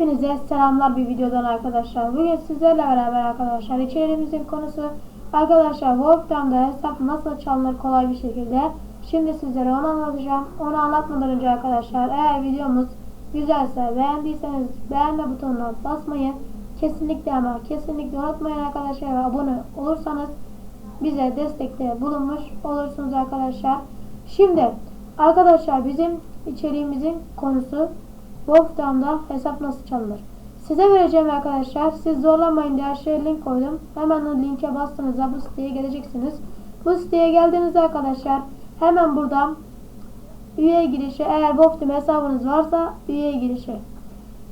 Hepinize selamlar bir videodan arkadaşlar. Bugün sizlerle beraber arkadaşlar içeriğimizin konusu arkadaşlar Wolfram'da hesap nasıl çalınır kolay bir şekilde. Şimdi sizlere onu anlatacağım. Onu anlatmadan önce arkadaşlar eğer videomuz güzelse beğendiyseniz beğenme butonuna basmayı kesinlikle ama kesinlikle unutmayın arkadaşlar ve abone olursanız bize destekte bulunmuş olursunuz arkadaşlar. Şimdi arkadaşlar bizim içeriğimizin konusu Wolfram'da hesap nasıl çalınır? Size vereceğim arkadaşlar. Siz zorlamayın diye aşağıya link koydum. Hemen o linke bastığınızda bu siteye geleceksiniz. Bu siteye geldiğinizde arkadaşlar hemen buradan üye girişi eğer Wolfram hesabınız varsa üye girişi.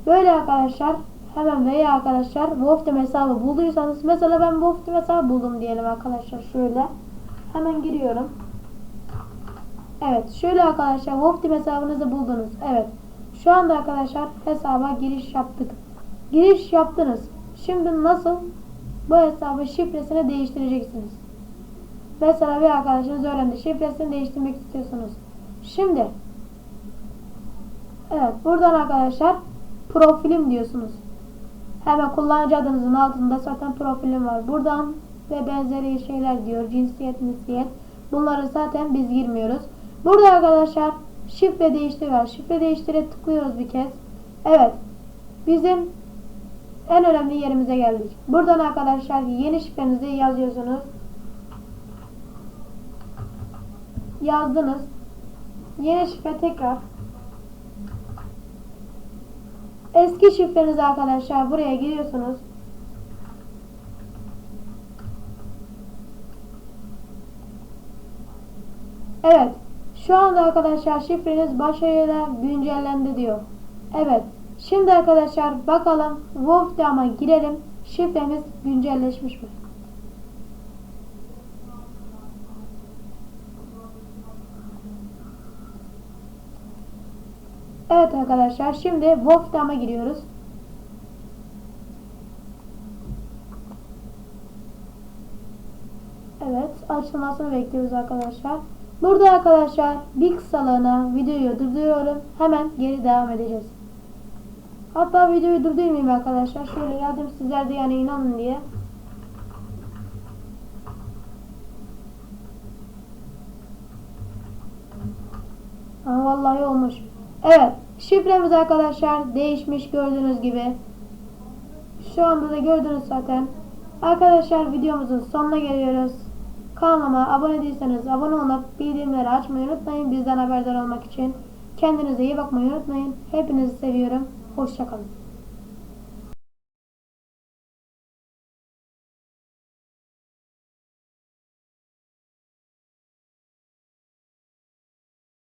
Böyle arkadaşlar hemen veya arkadaşlar Wolfram hesabı bulduysanız mesela ben Wolfram hesabı buldum diyelim arkadaşlar şöyle. Hemen giriyorum. Evet şöyle arkadaşlar Wolfram hesabınızı buldunuz. Evet. Şu anda arkadaşlar hesaba giriş yaptık. Giriş yaptınız. Şimdi nasıl bu hesabın şifresini değiştireceksiniz. Mesela bir arkadaşınız öğrendi. Şifresini değiştirmek istiyorsunuz. Şimdi Evet buradan arkadaşlar profilim diyorsunuz. Hemen kullanıcı adınızın altında zaten profilim var. Buradan ve benzeri şeyler diyor. Cinsiyet, cinsiyet. Bunları zaten biz girmiyoruz. Burada arkadaşlar şifre değiştir var. Şifre değiştire tıklıyoruz bir kez. Evet. Bizim en önemli yerimize geldik. Buradan arkadaşlar yeni şifrenizi yazıyorsunuz. Yazdınız. Yeni şifre tekrar. Eski şifreniz arkadaşlar buraya giriyorsunuz. Evet. Şu anda arkadaşlar şifreniz başarıyla güncellendi diyor. Evet. Şimdi arkadaşlar bakalım Wolfram'a girelim. Şifremiz güncelleşmiş mi? Evet arkadaşlar şimdi Wolfram'a giriyoruz. Evet açılmasını bekliyoruz arkadaşlar. Burada arkadaşlar bir kısalığına videoyu durduruyorum. Hemen geri devam edeceğiz. Hatta videoyu durdurmayayım arkadaşlar. Şöyle geldim sizler de yani inanın diye. Ha, vallahi olmuş. Evet. Şifremiz arkadaşlar değişmiş gördüğünüz gibi. Şu anda da gördünüz zaten. Arkadaşlar videomuzun sonuna geliyoruz. Kanalıma abone değilseniz abone olup bildirimleri açmayı unutmayın. Bizden haberdar olmak için. Kendinize iyi bakmayı unutmayın. Hepinizi seviyorum. Hoşçakalın.